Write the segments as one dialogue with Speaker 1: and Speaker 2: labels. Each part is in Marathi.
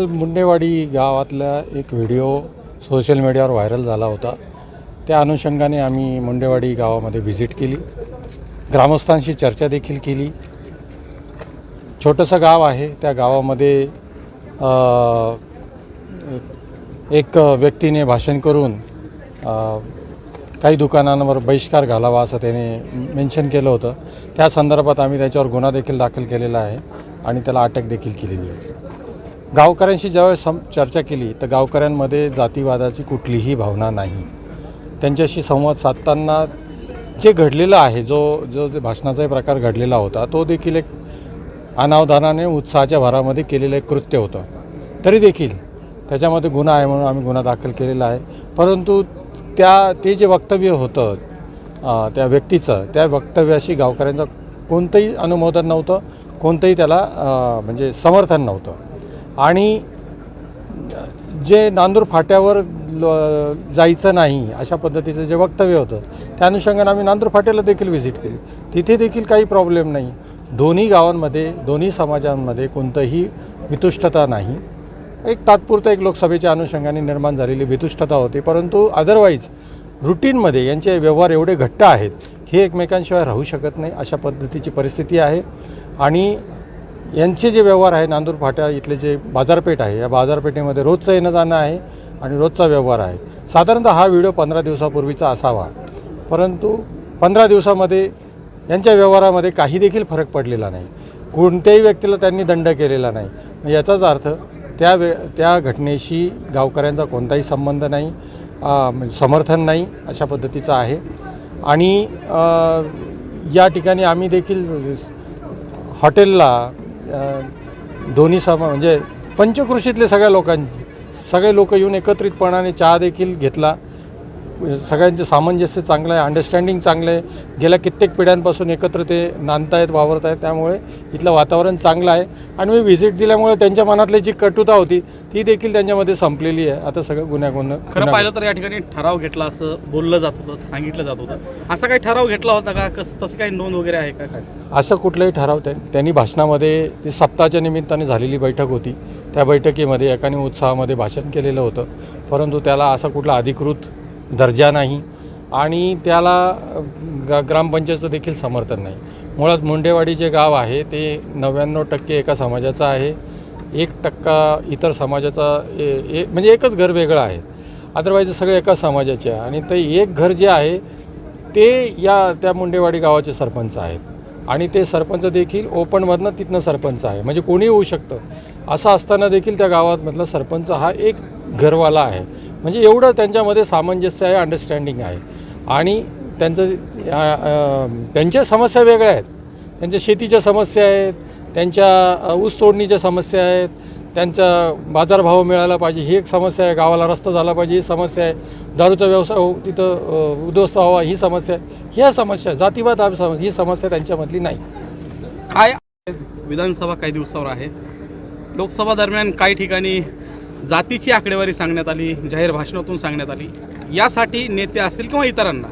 Speaker 1: काल मुंडेवाडी गावातला एक व्हिडिओ सोशल मीडियावर व्हायरल झाला होता. त्या अनुषंगाने आम्ही मुंडेवाडी गावामध्ये व्हिजिट केली. ग्रामस्थांशी चर्चा देखील केली. छोटंसं गाव आहे. त्या गावामध्ये एक व्यक्तीने भाषण करून काही दुकानांवर बहिष्कार घालावा असं त्याने मेन्शन केलं होतं. त्या संदर्भात आम्ही त्याच्यावर गुन्हा देखील दाखल केलेला आहे आणि त्याला अटक देखील केलेली आहे. गावकऱ्यांशी ज्यावेळेस सम चर्चा केली तर गावकऱ्यांमध्ये जातीवादाची कुठलीही भावना नाही. त्यांच्याशी संवाद साधताना जे घडलेलं आहे जो जो जे भाषणाचाही प्रकार घडलेला होता तो देखील एक अनावधानाने उत्साहाच्या भरामध्ये केलेलं एक कृत्य होतं. तरी देखील त्याच्यामध्ये गुन्हा आहे म्हणून आम्ही गुन्हा दाखल केलेला आहे. परंतु त्या ते जे वक्तव्य होतं त्या व्यक्तीचं त्या वक्तव्याशी गावकऱ्यांचं कोणतंही अनुमोदन नव्हतं कोणतंही त्याला म्हणजे समर्थन नव्हतं. आणि जे नांदूर फाट्यावर ल- जायचं नाही अशा पद्धतीचं जे वक्तव्य होतं त्या अनुषंगाने आम्ही नांदूर फाट्याला देखील व्हिजिट केली. तिथे देखील काही प्रॉब्लेम नाही. दोन्ही गावांमध्ये दोन्ही समाजांमध्ये कोणतंही वितुष्टता नाही. एक तात्पुरतं एक लोकसभेच्या अनुषंगाने निर्माण झालेली वितुष्टता होती परंतु अदरवाईज रुटीनमध्ये यांचे व्यवहार एवढे घट्ट आहेत हे एकमेकांशिवाय राहू शकत नाही अशा पद्धतीची परिस्थिती आहे. आणि यांचे जे व्यवहार आहे नांदूर फाट्या इथले जे बाजारपेठ आहे या बाजारपेठेमध्ये रोजचं येणं जाणं आहे आणि रोजचा व्यवहार आहे. साधारणतः हा व्हिडिओ पंधरा दिवसापूर्वीचा असावा. परंतु पंधरा दिवसामध्ये यांच्या व्यवहारामध्ये काही देखील फरक पडलेला नाही. कोणत्याही व्यक्तीला त्यांनी दंड केलेला नाही. याचाच अर्थ त्या वे त्या घटनेशी गावकऱ्यांचा कोणताही संबंध नाही म्हणजे समर्थन नाही अशा पद्धतीचं आहे. आणि या ठिकाणी आम्ही देखील हॉटेलला दोन्ही सम म्हणजे पंचकृषीतले सगळ्या लोकांचे सगळे लोक येऊन एकत्रितपणाने चहा देखील घेतला. सगळ्यांचे सामंजस्य चांगलं आहे अंडरस्टँडिंग चांगलं आहे. गेल्या कित्येक पिढ्यांपासून एकत्र ते नांदतायत वावरत आहेत त्यामुळे इथलं वातावरण चांगलं आहे. आणि मी व्हिजिट दिल्यामुळे त्यांच्या मनातली जी कटुता होती ती देखील त्यांच्यामध्ये संपलेली आहे. आता सगळं गुन्ह्या गुन्हा
Speaker 2: खरं पाहिलं तर या ठिकाणी ठराव घेतला असं बोललं जात होतं सांगितलं जात होतं. असा काही ठराव घेतला होता का? कस तसं काही नोंद वगैरे आहे का? काय
Speaker 1: असं कुठलंही ठराव त्या त्यांनी भाषणामध्ये ती सप्ताहाच्या निमित्ताने झालेली बैठक होती. त्या बैठकीमध्ये एकाने उत्साहामध्ये भाषण केलेलं होतं. परंतु त्याला असा कुठला अधिकृत दर्जा नाही आणि त्याला ग ग्रामपंचायतचं देखील समर्थन नाही. मुळात मुंडेवाडी जे गाव आहे ते नव्याण्णव टक्के एका समाजाचं आहे. एक टक्का इतर समाजाचा ए, ए, म्हणजे एकच घर वेगळं आहे. अदरवाईज सगळे एका समाजाचे आहे. आणि ते एक घर जे आहे ते या त्या मुंडेवाडी गावाचे सरपंच आहेत. आणि ते सरपंच देखील ओपनमधनं तिथनं सरपंच आहे. म्हणजे कोणी होऊ शकतं. असं असताना देखील त्या गावामधला सरपंच हा एक घरवाला आहे. म्हणजे एवढं त्यांच्यामध्ये सामंजस्य आहे अंडरस्टँडिंग आहे. आणि त्यांचं त्यांच्या समस्या वेगळ्या आहेत. त्यांच्या शेतीच्या समस्या आहेत त्यांच्या ऊस तोडणीच्या समस्या आहेत त्यांचा बाजारभाव मिळाला पाहिजे ही एक समस्या आहे. गावाला रस्ता झाला पाहिजे ही समस्या आहे. दारूचा व्यवसाय हो तिथं उद्ध्वस्त व्हावा ही समस्या आहे. ह्या समस्या जातीवाद ही समस्या त्यांच्यामधली नाही.
Speaker 2: काय विधानसभा काही दिवसावर आहे? लोकसभा दरम्यान काही ठिकाणी जातीची आकडेवारी सांगण्यात आली जाहीर भाषणातून सांगण्यात आली. यासाठी नेते असतील किंवा इतरांना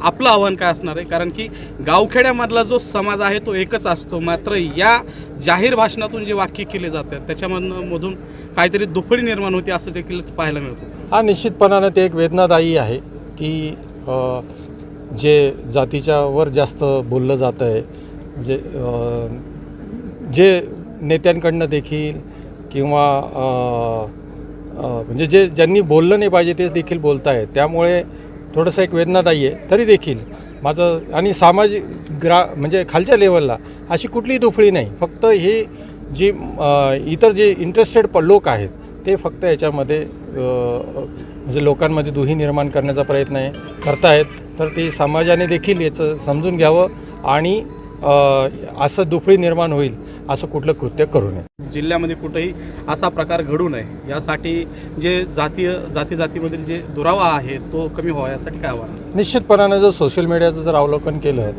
Speaker 2: आपलं आव्हान काय असणार आहे? कारण की गावखेड्यामधला जो समाज आहे तो एकच असतो. मात्र या जाहीर भाषणातून जे वाक्य केले जातात त्याच्यामधनं मधून काहीतरी दुफळी निर्माण होते असं देखील पाहायला मिळतं.
Speaker 1: हा निश्चितपणानं ते एक वेदनादायी आहे की जे जातीच्या वर जास्त बोललं जातं आहे म्हणजे, जे जे नेत्यांकडनं देखील किंवा म्हणजे जे ज्यांनी बोललं नाही पाहिजे ते देखील बोलत आहेत त्यामुळे थोडंसं एक वेदनादायी आहे तरी देखील माझं आणि सामाजिक ग्रा म्हणजे खालच्या लेवलला अशी कुठलीही दुफळी नाही. फक्त हे जी इतर जे इंटरेस्टेड प लोक आहेत ते फक्त याच्यामध्ये म्हणजे लोकांमध्ये दुही निर्माण करण्याचा प्रयत्न आहे करतायत. तर ते समाजाने देखील याचं समजून घ्यावं आणि असं दुफळी निर्माण होईल असं कुठलं कृत्य करू नये.
Speaker 2: जिल्ह्यामध्ये कुठेही असा प्रकार घडू नये यासाठी जे जातीय जाती जातीमधील जे दुरावा आहे तो कमी व्हावा यासाठी काय आव्हान
Speaker 1: निश्चितपणानं जर सोशल मीडियाचं जर अवलोकन केलं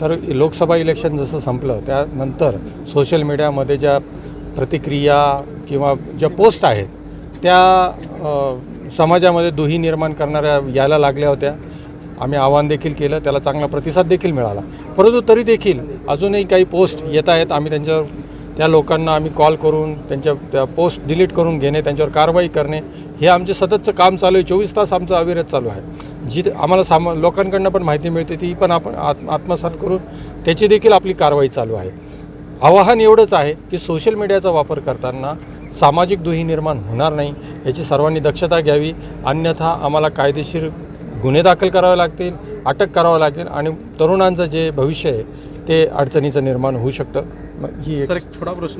Speaker 1: तर लोकसभा इलेक्शन जसं संपलं त्यानंतर सोशल मीडियामध्ये ज्या प्रतिक्रिया किंवा ज्या पोस्ट आहेत त्या समाजामध्ये दुही निर्माण करणाऱ्या यायला लागल्या होत्या. आम्ही आवाहन देखील केलं त्याला चांगला प्रतिसाद देखील मिळाला. परंतु तरी देखील अजूनही काही पोस्ट येत आहेत. आम्ही त्यांच्यावर त्या लोकांना आम्ही कॉल करून त्यांच्या त्या पोस्ट डिलीट करून घेणे त्यांच्यावर कारवाई करणे हे आमचे सततचं काम चालू आहे. चोवीस तास आमचं अविरत चालू आहे. जी आम्हाला सामा लोकांकडनं पण माहिती मिळते ती पण आपण आत्म आत्मसात करून त्याची देखील आपली कारवाई चालू आहे. आवाहन एवढंच आहे की सोशल मीडियाचा वापर करताना सामाजिक दुही निर्माण होणार नाही याची सर्वांनी दक्षता घ्यावी. अन्यथा आम्हाला कायदेशीर गुन्हे दाखल करावे लागतील अटक करावं लागेल आणि तरुणांचं जे भविष्य आहे ते अडचणीचं निर्माण होऊ शकतं. मग ही
Speaker 2: एक थोडा प्रश्न.